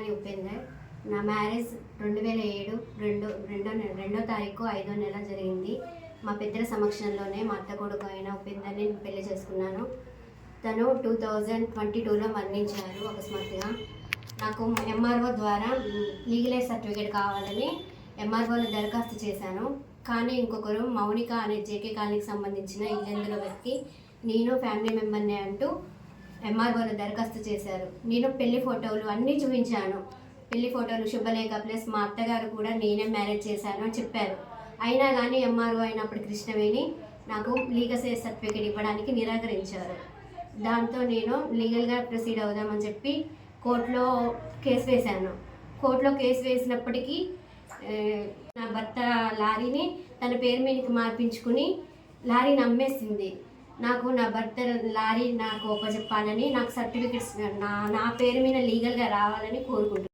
పేరు ఉపేందర్ నా మ్యారేజ్ రెండు వేల ఏడు రెండు రెండో రెండో తారీఖు ఐదో నెల జరిగింది. మా పెద్దల సమక్షంలోనే మా అత్త కొడుకు అయిన ఉపేందర్ని నేను పెళ్ళి చేసుకున్నాను. తను టూ థౌజండ్ ట్వంటీ టూలో మరణించారు అకస్మాత్తుగా. నాకు ఎంఆర్ఓ ద్వారా లీగలైజ్ సర్టిఫికేట్ కావాలని ఎంఆర్ఓలో దరఖాస్తు చేశాను. కానీ ఇంకొకరు మౌనిక అనే జేకే కాలనీకి సంబంధించిన ఇల్లెందుల వ్యక్తి నేను ఫ్యామిలీ మెంబర్నే అంటూ ఎంఆర్ఓలో దరఖాస్తు చేశారు. నేను పెళ్ళి ఫోటోలు అన్నీ చూపించాను. పెళ్ళి ఫోటోలు శుభలేఖ ప్లస్ మా అత్తగారు కూడా నేనే మ్యారేజ్ చేశాను అని చెప్పారు. అయినా కానీ ఎంఆర్ఓ అయినప్పుడు కృష్ణవేణి నాకు లీగసే సర్టిఫికేట్ ఇవ్వడానికి నిరాకరించారు. దాంతో నేను లీగల్గా ప్రొసీడ్ అవుదామని చెప్పి కోర్టులో కేసు వేశాను. కోర్టులో కేసు వేసినప్పటికీ నా భర్త లారీని తన పేరు మీదకి మార్పించుకుని లారీని అమ్మేసింది నాకు నా భర్త లారీ నాకు చెప్పాలని నాకు సర్టిఫికెట్స్ నా నా పేరు మీద లీగల్గా రావాలని కోరుకుంటున్నాను.